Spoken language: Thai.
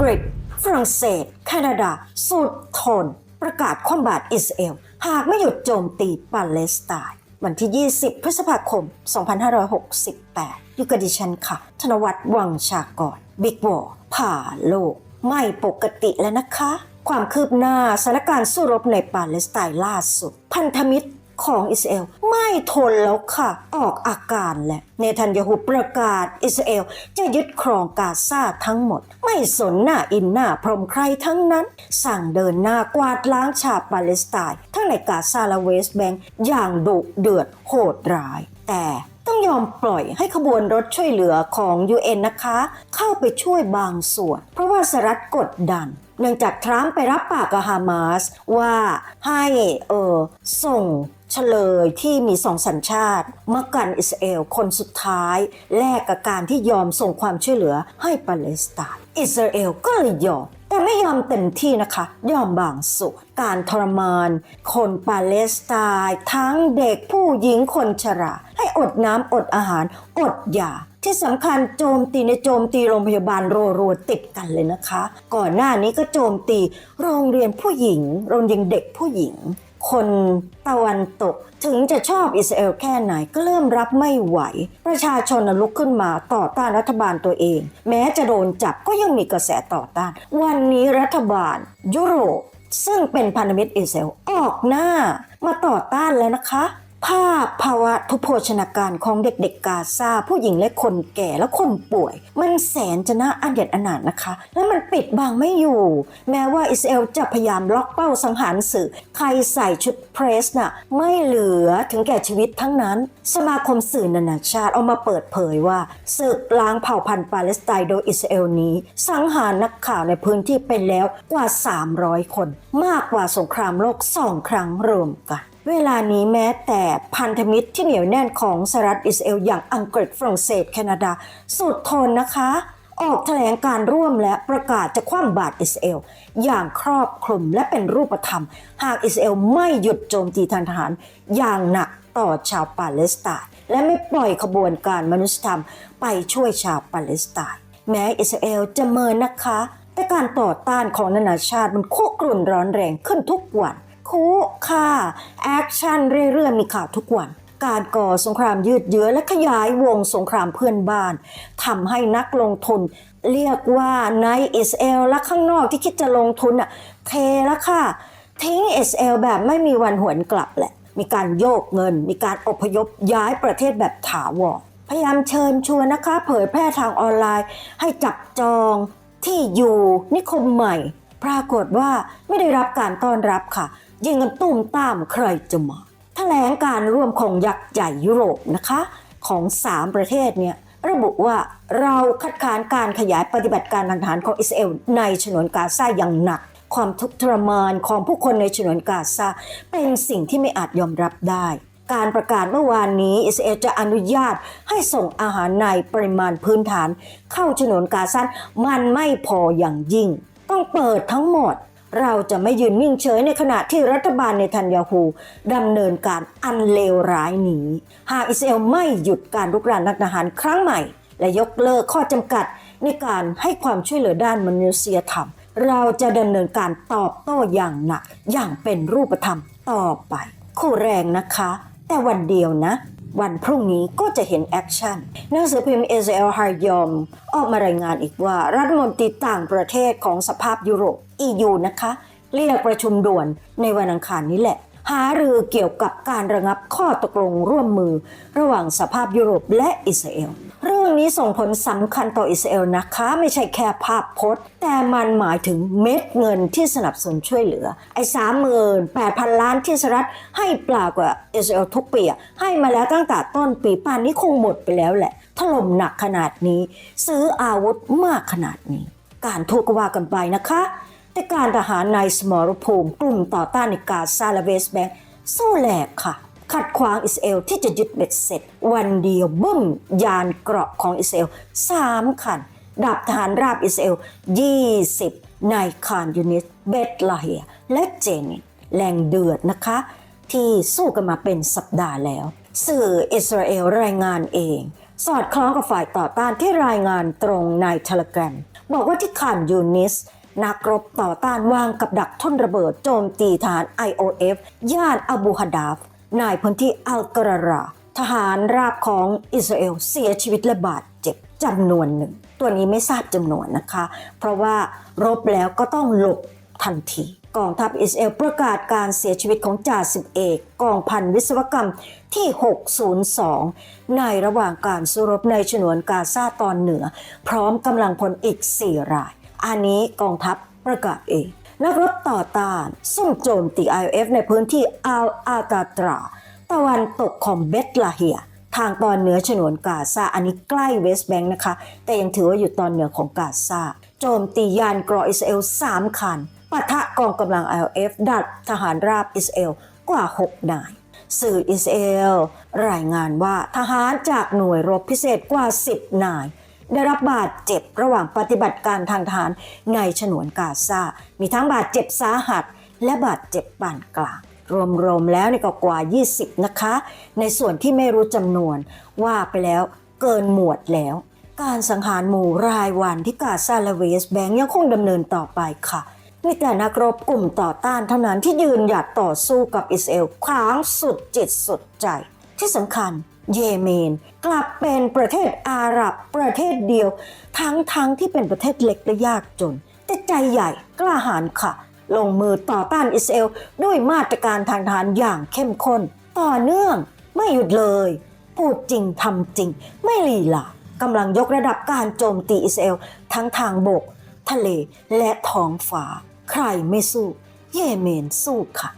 กฤษ ฝรั่งเศส แคนาดา สุดทน ประกาศคว่ำบาตรอิสราเอล หากไม่หยุดโจมตีปาเลสไตน์วันที่ 20 พฤษภาคม 2568 อยู่กับดิฉันค่ะ ธนวัฒน์วังชากร บิ๊กวอร์ผ่าโลก ไม่ปกติแล้วนะคะ ความคืบหน้าสถานการณ์สู้รบในปาเลสไตน์ล่าสุด พันธมิตร ของอิสราเอลไม่ทนแล้วค่ะ ออกอาการแหละเนทันยาฮูประกาศอิสราเอลจะยึดครองกาซาทั้งหมด ไม่สนหน้าอินหน้าพรหมใครทั้งนั้น สั่งเดินหน้ากวาดล้างชาวปาเลสไตน์ทั้งในกาซาและเวสต์แบงก์อย่างดุเดือดโหดร้าย แต่ต้องยอมปล่อยให้ขบวนรถช่วยเหลือของ UN นะคะ เข้าไปช่วยบางส่วน เพราะว่าสหรัฐกดดันเนื่องจากทรัมป์ไปรับปากกับฮามาสว่าให้เออส่ง เฉลยที่มีสองสัญชาติมากันอิสราเอลคนสุดท้าย แลกกับการที่ยอมส่งความช่วยเหลือให้ปาเลสไตน์อิสราเอลก็เลยยอมแต่ไม่ยอมเต็มที่นะคะ ยอมบางส่วน การทรมาน คนปาเลสไตน์ทั้งเด็กผู้หญิงคนชรา ให้อดน้ำอดอาหาร อดยาที่สำคัญโจมตีในโจมตีโรงพยาบาลโรัวติดกันเลยนะคะ ก่อนหน้านี้ก็โจมตีโรงเรียนผู้หญิง โรงเรียนเด็กผู้หญิง คนตะวันตก ถึงจะชอบอิสราเอลแค่ไหนก็เริ่มรับไม่ไหว ประชาชนลุกขึ้นมาต่อต้านรัฐบาลตัวเอง แม้จะโดนจับก็ยังมีกระแสต่อต้าน วันนี้รัฐบาล ยุโรปซึ่งเป็นพันธมิตรอิสราเอลออกหน้ามาต่อต้านแล้วนะคะ ภาพภาวะทุพโภชนาการของเด็กๆกาซาผู้หญิงและคนแก่และคนป่วย มันแสนจะน่าอันเด็ดอนาถนะคะ และมันปิดบังไม่อยู่ แม้ว่าอิสราเอลจะพยายามล็อกเป้าสังหารสื่อ ใครใส่ชุดเพรสน่ะไม่เหลือถึงแก่ชีวิตทั้งนั้น สมาคมสื่อนานาชาติเอามาเปิดเผยว่าศึกล้างเผ่าพันธุ์ปาเลสไตน์โดยอิสราเอลนี้ สังหารนักข่าวในพื้นที่ไปแล้วกว่า 300 คน มากกว่าสงครามโลกสองครั้งรวมกัน เวลานี้แม้แต่พันธมิตรที่เหนียวแน่นของสหรัฐอิสราเอลอย่างอังกฤษฝรั่งเศสแคนาดา สุดทนนะคะ ออกแถลงการร่วมและประกาศจะคว่ำบาตรอิสราเอลอย่างครอบคลุมและเป็นรูปธรรม หากอิสราเอลไม่หยุดโจมตีทางทหารอย่างหนักต่อชาวปาเลสไตน์และไม่ปล่อยขบวนการมนุษยธรรมไปช่วยชาวปาเลสไตน์แม้อิสราเอลจะเมินนะคะ แต่การต่อต้านของนานาชาติมันคุกรุ่นร้อนแรงขึ้นทุกวัน คุค่าแอคชั่นเรื่อยๆมีข่าวทุกวัน การก่อสงครามยืดเยื้อและขยายวงสงครามเพื่อนบ้านทำให้นักลงทุน เรียกว่าในอิสเอลและข้างนอกที่คิดจะลงทุนอะเทแล้วค่ะทิ้งอิสเอลแบบไม่มีวันหวนกลับแหละ มีการโยกเงิน มีการอพยพย้ายประเทศแบบถาวรพยายามเชิญชวนนะคะ เผยแพร่ทางออนไลน์ ให้จับจองที่อยู่นิคมใหม่ ปรากฏว่าไม่ได้รับการต้อนรับค่ะ ยิงกันตุ้มตามใครจะมาแถลงการร่วมของยักษ์ใหญ่ยุโรปนะคะ ของ 3 ประเทศเนี่ยระบุว่าเราคัดค้านการขยายปฏิบัติการทางทหารของอิสราเอลในฉนวนกาซาอย่างหนัก ความทุกข์ทรมานของผู้คนในฉนวนกาซาเป็นสิ่งที่ไม่อาจยอมรับได้ การประกาศเมื่อวานนี้ อิสราเอลจะอนุญาตให้ส่งอาหารในปริมาณพื้นฐาน เข้าฉนวนกาซามันไม่พออย่างยิ่ง ต้องเปิดทั้งหมด เราจะไม่ยืนนิ่งเฉยในขณะที่รัฐบาลเนทันยาฮูดำเนินการอันเลวร้ายนี้ หากอิสราเอลไม่หยุดการรุกรานทางทหารครั้งใหม่ และยกเลิกข้อจำกัดในการให้ความช่วยเหลือด้านมนุษยธรรม เราจะดำเนินการตอบโต้อย่างหนัก อย่างเป็นรูปธรรมต่อไป คู่แรงนะคะ แต่วันเดียวนะวันพรุ่งนี้ก็จะเห็นแอคชั่น หนังสือพิมพ์เอเซลฮายอม ออกมารายงานอีกว่ารัฐมนตรีต่างประเทศของสภาพยุโรป EU นะคะเรียกประชุมด่วนในวันอังคารนี้แหละ หารือเกี่ยวกับการระงับข้อตกลงร่วมมือ ระหว่างสภาพยุโรปและอิสราเอล เรื่องนี้ส่งผลสำคัญต่ออิสราเอลนะคะ ไม่ใช่แค่ภาพพจน์ แต่มันหมายถึงเม็ดเงินที่สนับสนุนช่วยเหลือ ไอ้สามหมื่นแปดพันล้านที่สหรัฐให้เปล่ากว่าอิสราเอลทุกปีให้มาแล้วตั้งแต่ต้นปีป่านนี้คงหมดไปแล้วแหละ ถล่มหนักขนาดนี้ ซื้ออาวุธมากขนาดนี้ การทูตก็ว่ากันไปนะคะ แต่การทหารในสมรภูมิกลุ่มต่อต้านในกาซาและเวสแบงสู้แหลกค่ะ ขัดขวางอิสราเอลที่จะยึดเบ็ดเสร็จ วันเดียวบึ้ม ยานเกราะของอิสราเอลสามคันดับทหารราบอิสราเอล 20ในคานยูนิสเบตลาเฮีย และเจนินแรงเดือดนะคะ ที่สู้กันมาเป็นสัปดาห์แล้ว สื่ออิสราเอลรายงานเอง สอดคล้องกับฝ่ายต่อต้านที่รายงานตรงในเทเลกรมบอกว่าที่ขานยูนิส นักรบต่อต้านวางกับดักทุ่นระเบิดโจมตีฐาน IOF ย่านอบูฮาดาฟนายพื้นที่อัลกรารา ทหารราบของอิสราเอลเสียชีวิตและบาดเจ็บจำนวนหนึ่ง ตัวนี้ไม่ทราบจำนวนนะคะ เพราะว่ารบแล้วก็ต้องหลบทันทีกองทัพอิสราเอลประกาศการเสียชีวิตของจ่าสิบเอกกองพันวิศวกรรมที่ 602 ในระหว่างการสู้รบในฉนวนกาซาตอนเหนือ พร้อมกำลังพลอีก 4 ราย อันนี้กองทัพประกาศเอง นักรบต่อต้านซุ่มโจมตี IOF ในพื้นที่อัลอากาตรา ตะวันตกของเบตลาเฮีย ทางตอนเหนือฉนวนกาซา อันนี้ใกล้เวสต์แบงค์นะคะ แต่ยังถือว่าอยู่ตอนเหนือของกาซา โจมตียานกรออิสราเอล 3 คันปะทะกองกำลัง IOF ดัดทหารราบอิสราเอลกว่า 6 นายสื่ออิสราเอลรายงานว่าทหารจากหน่วยรบพิเศษกว่า 10 นาย ได้รับบาดเจ็บระหว่างปฏิบัติการทางทหารในฉนวนกาซา มีทั้งบาดเจ็บสาหัส และบาดเจ็บปานกลาง รวมๆแล้วนี่ก็กว่า 20 นะคะ ในส่วนที่ไม่รู้จำนวนว่าไปแล้วเกินหมวดแล้ว การสังหารหมู่รายวันที่กาซาและเวสแบงยังคงดำเนินต่อไปค่ะมีแต่นักรบกลุ่มต่อต้านเท่านั้นที่ยืนหยัดต่อสู้กับอิสราเอลขวางสุดจิตสุดใจ ที่สำคัญ เยเมน กลับเป็นประเทศอาหรับประเทศเดียว ทั้งทั้งที่เป็นประเทศเล็กและยากจน แต่ใจใหญ่กล้าหาญค่ะ ลงมือต่อต้านอิสราเอลด้วยมาตรการทางทหารอย่างเข้มข้น ต่อเนื่องไม่หยุดเลย พูดจริงทำจริง ไม่ลีลากำลังยกระดับการโจมตีอิสราเอลทั้งทางบก ทะเลและท้องฟ้า ใครไม่สู้ เยเมนสู้ค่ะ